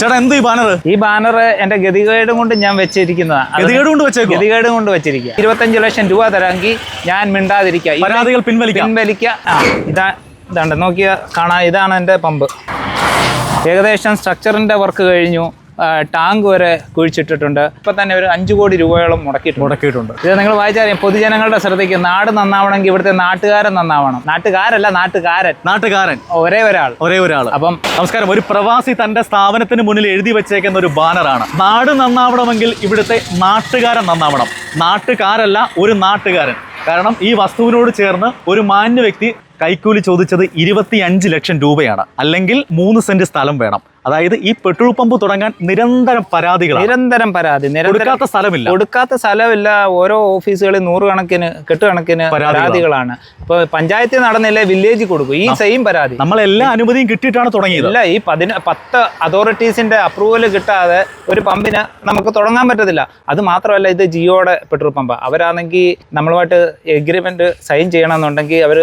ചേട്ടാ എന്ത് ഈ ബാനർ ഈ ബാനർ എന്റെ ഗതികേട് കൊണ്ട് ഞാൻ വെച്ചിരിക്കുന്നതാണ് ഗതികേട് കൊണ്ട് വെച്ചേക്കോ ഗതികേട് കൊണ്ട് വെച്ചിരിക്കുക. ഇരുപത്തഞ്ച് ലക്ഷം രൂപ തരാമെങ്കിൽ ഞാൻ മിണ്ടാതിരിക്കുക. പരാതികൾ പിൻവലിക്കാം. പിൻവലിക്കുക. ആ ഇതാ ഇതാണ്ട് നോക്കിയ കാണാം. ഇതാണ് എന്റെ പമ്പ്. ഏകദേശം സ്ട്രക്ചറിന്റെ വർക്ക് കഴിഞ്ഞു. ടാങ്ക് വരെ കുഴിച്ചിട്ടിട്ടുണ്ട്. ഇപ്പം തന്നെ ഒരു അഞ്ച് കോടി രൂപയോളം മുടക്കിയിട്ടുണ്ട്. മുടക്കിയിട്ടുണ്ട്. ഇത് നിങ്ങൾ വായിച്ചാൽ പൊതുജനങ്ങളുടെ ശ്രദ്ധയ്ക്ക് നാട് നന്നാവണമെങ്കിൽ ഇവിടുത്തെ നാട്ടുകാരൻ നന്നാവണം. നാട്ടുകാരല്ല നാട്ടുകാരൻ. നാട്ടുകാരൻ. ഒരേ ഒരാൾ. ഒരേ ഒരാൾ അപ്പം നമസ്കാരം. ഒരു പ്രവാസി തന്റെ സ്ഥാപനത്തിന് മുന്നിൽ എഴുതി വെച്ചേക്കുന്ന ഒരു ബാനറാണ്. നാട് നന്നാവണമെങ്കിൽ ഇവിടുത്തെ നാട്ടുകാരൻ നന്നാവണം. നാട്ടുകാരല്ല ഒരു നാട്ടുകാരൻ. കാരണം ഈ വസ്തുവിനോട് ചേർന്ന് ഒരു മാന്യ വ്യക്തി കൈക്കൂലി ചോദിച്ചത് ഇരുപത്തി അഞ്ച് ലക്ഷം രൂപയാണ്. അല്ലെങ്കിൽ മൂന്ന് സെന്റ് സ്ഥലം വേണം. അതായത് ഈ പെട്രോൾ പമ്പ് തുടങ്ങാൻ നിരന്തരം പരാതികൾ നിരന്തരം പരാതി കൊടുക്കാത്ത സ്ഥലമില്ല. കൊടുക്കാത്ത സ്ഥലമില്ല. ഓരോ ഓഫീസുകളിൽ നൂറുകണക്കിന് കെട്ടുകണക്കിന് പരാതികളാണ്. പരാതികളാണ്. ഇപ്പൊ പഞ്ചായത്തിൽ നടന്നില്ല വില്ലേജ് കൊടുക്കും. ഈ സെയിം പരാതി. നമ്മൾ എല്ലാ അനുമതിയും കിട്ടിയിട്ടാണ് തുടങ്ങിയത്. ഇല്ല ഈ പതിന പത്ത് അതോറിറ്റീസിന്റെ അപ്രൂവൽ കിട്ടാതെ ഒരു പമ്പിന് നമുക്ക് തുടങ്ങാൻ പറ്റത്തില്ല. അത് മാത്രമല്ല ഇത് ജിയോയുടെ പെട്രോൾ പമ്പ്. അവരാണെങ്കിൽ നമ്മളുമായിട്ട് എഗ്രിമെന്റ് സൈൻ ചെയ്യണമെന്നുണ്ടെങ്കിൽ അവർ.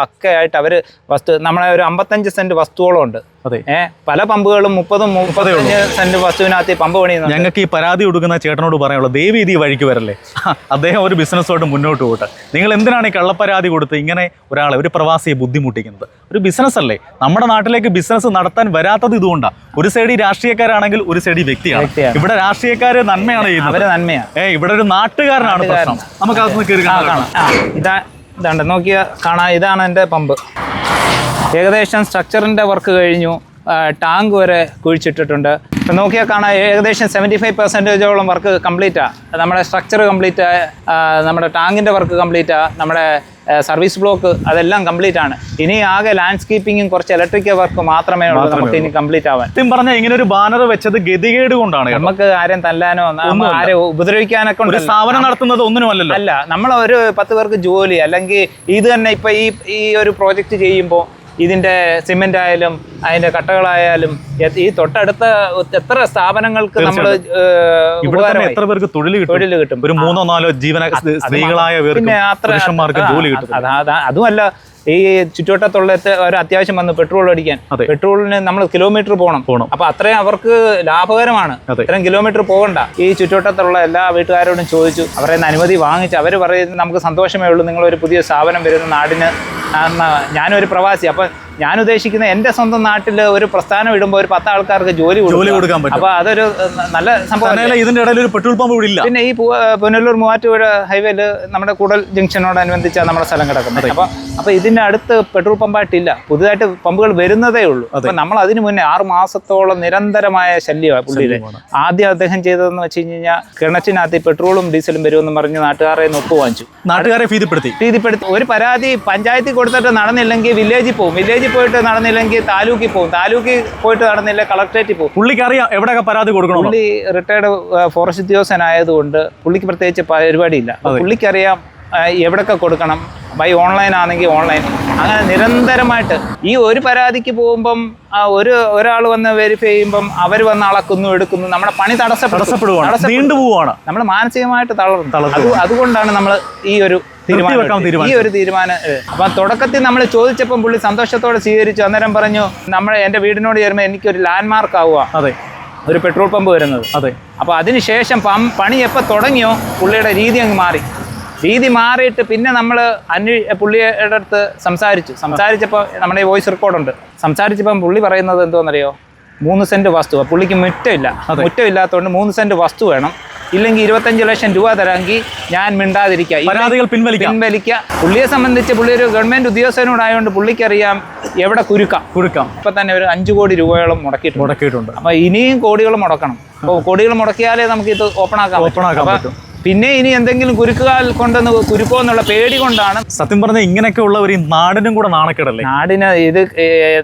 പക്കയായിട്ട് അവർ വസ്തു നമ്മളെ ഒരു അമ്പത്തഞ്ച് സെന്റ് വസ്തുവോളം ഉണ്ട്. അതെ. ഏഹ് പല പമ്പുകളും മുപ്പതും മുപ്പത്തഞ്ച് സെന്റ് വസ്തുവിനകത്ത് പമ്പ് പണിയുന്നു ഞങ്ങൾക്ക് ഈ പരാതി കൊടുക്കുന്ന ചേട്ടനോട് പറയാനുള്ളത് ദേവി ഇത് ഈ വഴിക്ക് വരല്ലേ? അദ്ദേഹം ഒരു ബിസിനസ്സോട്ട് മുന്നോട്ട് പോട്ടെ നിങ്ങൾ എന്തിനാണ് ഈ കള്ളപ്പരാതി കൊടുത്ത് ഇങ്ങനെ ഒരാളെ ഒരു പ്രവാസിയെ ബുദ്ധിമുട്ടിക്കുന്നത്? ഒരു ബിസിനസ് അല്ലേ നമ്മുടെ നാട്ടിലേക്ക് ബിസിനസ് നടത്താൻ വരാത്തത് ഇതുകൊണ്ടാണ് ഒരു സൈഡ് രാഷ്ട്രീയക്കാരാണെങ്കിൽ ഒരു സൈഡ് വ്യക്തിയാണ്. ഇവിടെ രാഷ്ട്രീയക്കാര് നന്മയാണ് ചെയ്യുന്നത്. അവർ നന്മയാ ഏ ഇവിടെ ഒരു നാട്ടുകാരനാണ് പ്രശ്നം. നമുക്ക് അതൊന്ന് കയറി കാണാം. കാണാം ഇതാ ഇതാണ്ട് നോക്കിയ കാണാം. ഇതാണ് എന്റെ പമ്പ്. ഏകദേശം സ്ട്രക്ചറിന്റെ വർക്ക് കഴിഞ്ഞു. ടാങ്ക് വരെ കുഴിച്ചിട്ടിട്ടുണ്ട്. നോക്കിയാൽ കാണാം ഏകദേശം സെവന്റി ഫൈവ് പെർസെന്റേജോളം വർക്ക് കംപ്ലീറ്റാണ് നമ്മുടെ സ്ട്രക്ചർ കംപ്ലീറ്റ് നമ്മുടെ ടാങ്കിന്റെ വർക്ക് കംപ്ലീറ്റ് നമ്മുടെ സർവീസ് ബ്ലോക്ക് അതെല്ലാം കംപ്ലീറ്റ് ആണ്. ഇനി ആകെ ലാൻഡ്സ്കേപ്പിംഗും കുറച്ച് ഇലക്ട്രിക്കൽ വർക്ക് മാത്രമേ ഉള്ളൂ നമുക്ക് ഇനി കംപ്ലീറ്റ് ആവാൻ. സത്യം പറഞ്ഞാൽ ഇങ്ങനെ ഒരു ബാനർ വെച്ചത് ഗതികേട് കൊണ്ടാണ് നമുക്ക് ആരെയും തല്ലാനോ ആരെ ഉപദ്രവിക്കാനൊക്കെ ഒരു. സ്ഥാപനം നടത്തുന്നത് ഒന്നിനുമല്ലോ അല്ല നമ്മൾ ഒരു പത്ത് പേർക്ക് ജോലി അല്ലെങ്കിൽ ഇത് തന്നെ ഇപ്പൊ ഈ ഈ ഒരു പ്രോജക്റ്റ് ചെയ്യുമ്പോൾ ഇതിന്റെ സിമെന്റ് ആയാലും അതിന്റെ കട്ടകളായാലും ഈ തൊട്ടടുത്ത എത്ര സ്ഥാപനങ്ങൾക്ക് നമ്മൾ എത്ര പേർക്ക് തൊഴിൽ കിട്ടും? തൊഴിൽ കിട്ടും. ഒരു മൂന്നോ നാലോ ജീവന സ്ത്രീകളായ പിന്നെ അത്ര ജോലി കിട്ടും. അതാ- അതാ- അതുമല്ല ഈ ചുറ്റുവട്ടത്തുള്ള ഒരു അത്യാവശ്യം വന്ന് പെട്രോൾ അടിക്കാൻ. പെട്രോളിന് നമ്മൾ കിലോമീറ്റർ പോകണം. പോകണം. അപ്പൊ അത്രയും അവർക്ക് ലാഭകരമാണ്. ഇത്രയും കിലോമീറ്റർ പോകണ്ട. ഈ ചുറ്റുവട്ടത്തുള്ള എല്ലാ വീട്ടുകാരോടും ചോദിച്ചു. അവരെ അനുമതി വാങ്ങിച്ച് അവർ പറയുന്നത് നമുക്ക് സന്തോഷമേ ഉള്ളൂ. നിങ്ങൾ ഒരു പുതിയ സ്ഥാപനം വരുന്ന നാടിന് ഞാനൊരു പ്രവാസി. അപ്പൊ ഞാൻ ഉദ്ദേശിക്കുന്ന എന്റെ സ്വന്തം നാട്ടിൽ ഒരു പ്രസ്ഥാനം ഇടുമ്പോൾ ഒരു പത്ത് ആൾക്കാർക്ക് ജോലി ജോലി കൊടുക്കാൻ പറ്റും. അപ്പൊ അതൊരു നല്ല സംഭവം ഇതിന്റെ ഇടയിൽ ഒരു പെട്രോൾ പമ്പ് ഇവിടെ ഇല്ല. പിന്നെ ഈ പുനലൂർ മൂവാറ്റുപുഴ ഹൈവേയിൽ നമ്മുടെ കൂടൽ ജംഗ്ഷനോടനുബന്ധിച്ചാണ് നമ്മുടെ സ്ഥലം കിടക്കുന്നത്. അപ്പൊ അപ്പൊ ഇതിന്റെ അടുത്ത് പെട്രോൾ പമ്പായിട്ടില്ല. പുതുതായിട്ട് പമ്പുകൾ വരുന്നതേ ഉള്ളൂ. അപ്പൊ നമ്മൾ അതിനു മുന്നേ ആറ് മാസത്തോളം നിരന്തരമായ ശല്യമാണ്. പുള്ളിയിലെ ആദ്യം അദ്ദേഹം ചെയ്തതെന്ന് വെച്ച് കഴിഞ്ഞാൽ കിണറ്റിനകത്ത് പെട്രോളും ഡീസലും വരുമെന്ന് പറഞ്ഞ് നാട്ടുകാരെ നിന്ന് ഒപ്പ് വാങ്ങിച്ചു. നാട്ടുകാരെ ഭീതിപ്പെടുത്തി. ഭീതിപ്പെടുത്തി. ഒരു പരാതി പഞ്ചായത്തിൽ കൊടുത്തിട്ട് നടന്നില്ലെങ്കിൽ വില്ലേജിൽ പോകും വില്ലേജിൽ പോയിട്ട് നടന്നില്ലെങ്കിൽ താലൂക്കിൽ പോകും താലൂക്കിൽ പോയിട്ട് നടന്നില്ല കളക്ടറേറ്റിൽ പോകും പുള്ളിക്ക് അറിയാം എവിടെയൊക്കെ പരാതി കൊടുക്കണം പുള്ളി റിട്ടയർഡ് ഫോറസ്റ്റ് ഉദ്യോഗസ്ഥനായതുകൊണ്ട് പുള്ളിക്ക് പ്രത്യേകിച്ച് പരിപാടിയില്ല. പുള്ളിക്കറിയാം എവിടൊക്കെ കൊടുക്കണം ബൈ ഓൺലൈൻ ആണെങ്കിൽ ഓൺലൈൻ അങ്ങനെ നിരന്തരമായിട്ട് ഈ ഒരു പരാതിക്ക് പോകുമ്പം ഒരു ഒരാൾ വന്ന് വെരിഫൈ ചെയ്യുമ്പം അവർ വന്ന് അളക്കുന്നു എടുക്കുന്നു. നമ്മുടെ പണി തടസ്സപ്പെടും നമ്മൾ മാനസികമായിട്ട് തളർന്നു. അതുകൊണ്ടാണ് നമ്മൾ ഈ ഒരു തീരുമാനം ഈ ഒരു തീരുമാനം. അപ്പൊ തുടക്കത്തിൽ നമ്മൾ ചോദിച്ചപ്പം പുള്ളി സന്തോഷത്തോടെ സ്വീകരിച്ചു. അന്നേരം പറഞ്ഞു നമ്മുടെ എന്റെ വീടിനോട് ചേരുമ്പോൾ എനിക്കൊരു ലാൻഡ് മാർക്ക് ആവുക. അതെ. ഒരു പെട്രോൾ പമ്പ് വരുന്നത്. അതെ. അപ്പോൾ അതിനുശേഷം പം പണി എപ്പോൾ തുടങ്ങിയോ പുള്ളിയുടെ രീതി അങ്ങ് മാറി. രീതി മാറിയിട്ട് പിന്നെ നമ്മൾ അന്വേ പുള്ളിയുടെ അടുത്ത് സംസാരിച്ചു. സംസാരിച്ചപ്പോൾ നമ്മുടെ ഈ വോയിസ് റെക്കോർഡുണ്ട് സംസാരിച്ചപ്പം പുള്ളി പറയുന്നത് എന്തോന്നറിയോ മൂന്ന് സെന്റ് വസ്തു പുള്ളിക്ക് മുറ്റമില്ല. മുറ്റമില്ലാത്തതുകൊണ്ട് മൂന്ന് സെന്റ് വസ്തു വേണം. ഇല്ലെങ്കിൽ ഇരുപത്തഞ്ച് ലക്ഷം രൂപ തരാമെങ്കിൽ ഞാൻ മിണ്ടാതിരിക്കുക പരാതികൾ പിൻവലിക്കുക പുള്ളിയെ സംബന്ധിച്ച് പുള്ളി ഒരു ഗവൺമെന്റ് ഉദ്യോഗസ്ഥനോടായതുകൊണ്ട് പുള്ളിക്കറിയാം എവിടെ കുരുക്കാം. കുരുക്കാം. ഇപ്പൊ തന്നെ ഒരു അഞ്ചു കോടി രൂപയോളം മുടക്കിയിട്ടുണ്ട്. മുടക്കിയിട്ടുണ്ട്. അപ്പൊ ഇനിയും കോടികൾ മുടക്കണം. അപ്പോൾ കോടികൾ മുടക്കിയാലേ നമുക്ക് ഇത് ഓപ്പൺ ആക്കാൻ ഓപ്പൺ പറ്റും. പിന്നെ ഇനി എന്തെങ്കിലും കുരുക്കുകാൽ കൊണ്ടെന്ന് കുരുക്കോ എന്നുള്ള പേടി കൊണ്ടാണ് സത്യം പറഞ്ഞ ഇങ്ങനെയൊക്കെ ഉള്ളവർ ഈ നാടിനും കൂടെ നാണക്കേടല്ലേ? നാടിന് ഇത്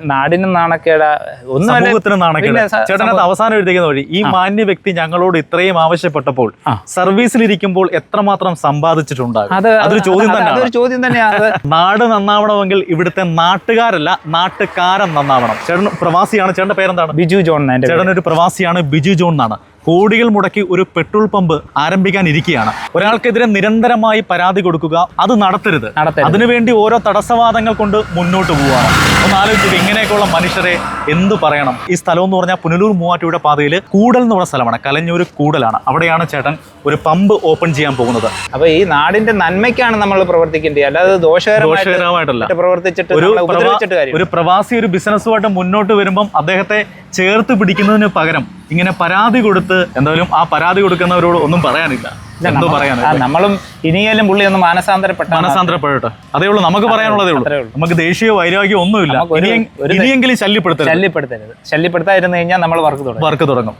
നാടിനും നാണക്കേട. ഒന്നും നാണക്കേട്. സ- അവസാനം എഴുതിക്കുന്ന വഴി ഈ മാന്യ വ്യക്തി ഞങ്ങളോട് ഇത്രയും ആവശ്യപ്പെട്ടപ്പോൾ. സർവീസിലിരിക്കുമ്പോൾ എത്രമാത്രം സമ്പാദിച്ചിട്ടുണ്ടാകും? അത് അതൊരു ചോദ്യം തന്നെയാണ്. അതൊരു ചോദ്യം തന്നെയാണ്. നാട് നന്നാവണമെങ്കിൽ ഇവിടുത്തെ നാട്ടുകാരല്ല നാട്ടുകാരൻ നന്നാവണം. ചേട്ടൻ പ്രവാസിയാണ്. ചേട്ടന്റെ പേരെന്താണ്? ബിജു ജോൺ ചേട്ടൻ ഒരു പ്രവാസിയാണ് ബിജു ജോൺ എന്നാണ്. കോടികൾ മുടക്കി ഒരു പെട്രോൾ പമ്പ് ആരംഭിക്കാനിരിക്കുകയാണ് ഒരാൾക്കെതിരെ നിരന്തരമായി പരാതി കൊടുക്കുക അത് നടത്തരുത്. അതിനുവേണ്ടി ഓരോ തടസ്സവാദങ്ങൾ കൊണ്ട് മുന്നോട്ട് പോവുകയാണ്. ഒന്ന് ആലോചിച്ചു ഇങ്ങനെയൊക്കെയുള്ള മനുഷ്യരെ എന്ത് പറയണം? ഈ സ്ഥലം എന്ന് പറഞ്ഞാൽ പുനലൂർ മൂവാറ്റുപുഴ പാതയിൽ കൂടൽ എന്ന് പറഞ്ഞ സ്ഥലമാണ്. കലഞ്ഞൂർ കൂടലാണ്. അവിടെയാണ് ചേട്ടൻ ഒരു പമ്പ് ഓപ്പൺ ചെയ്യാൻ പോകുന്നത്. അപ്പൊ ഈ നാടിന്റെ നന്മയ്ക്കാണ് നമ്മൾ പ്രവർത്തിക്കേണ്ടത്. അല്ലാതെ ദോഷകരമായിട്ട് ദോഷകരമായിട്ടല്ല. പ്രവർത്തിച്ചിട്ട് ഒരു ഒരു പ്രവാസി ഒരു ബിസിനസ്സുമായിട്ട് മുന്നോട്ട് വരുമ്പം അദ്ദേഹത്തെ ചേർത്ത് പിടിക്കുന്നതിന് പകരം ഇങ്ങനെ പരാതി കൊടുത്ത് എന്തായാലും ആ പരാതി കൊടുക്കുന്നവരോട് ഒന്നും പറയാനില്ല. എന്തോ പറയാനില്ല നമ്മളും ഇനിയാലും പുള്ളി ഒന്ന് മാനസാന്തരപ്പെട്ട മാനസാന്തരപ്പെടട്ടെ. അതേ ഉള്ളൂ നമുക്ക് പറയാനുള്ളതേ ഉള്ളൂ. നമുക്ക് ദേശീയ വൈരാഗ്യം ഒന്നുമില്ല. ഇനിയെങ്കിലും ശല്യപ്പെടുത്തരുത്. ശല്യപ്പെടുത്തരുത്. ശല്യപ്പെടുത്താതിരുന്നു കഴിഞ്ഞാൽ നമ്മൾ വർക്ക് തുടങ്ങും വർക്ക് തുടങ്ങും.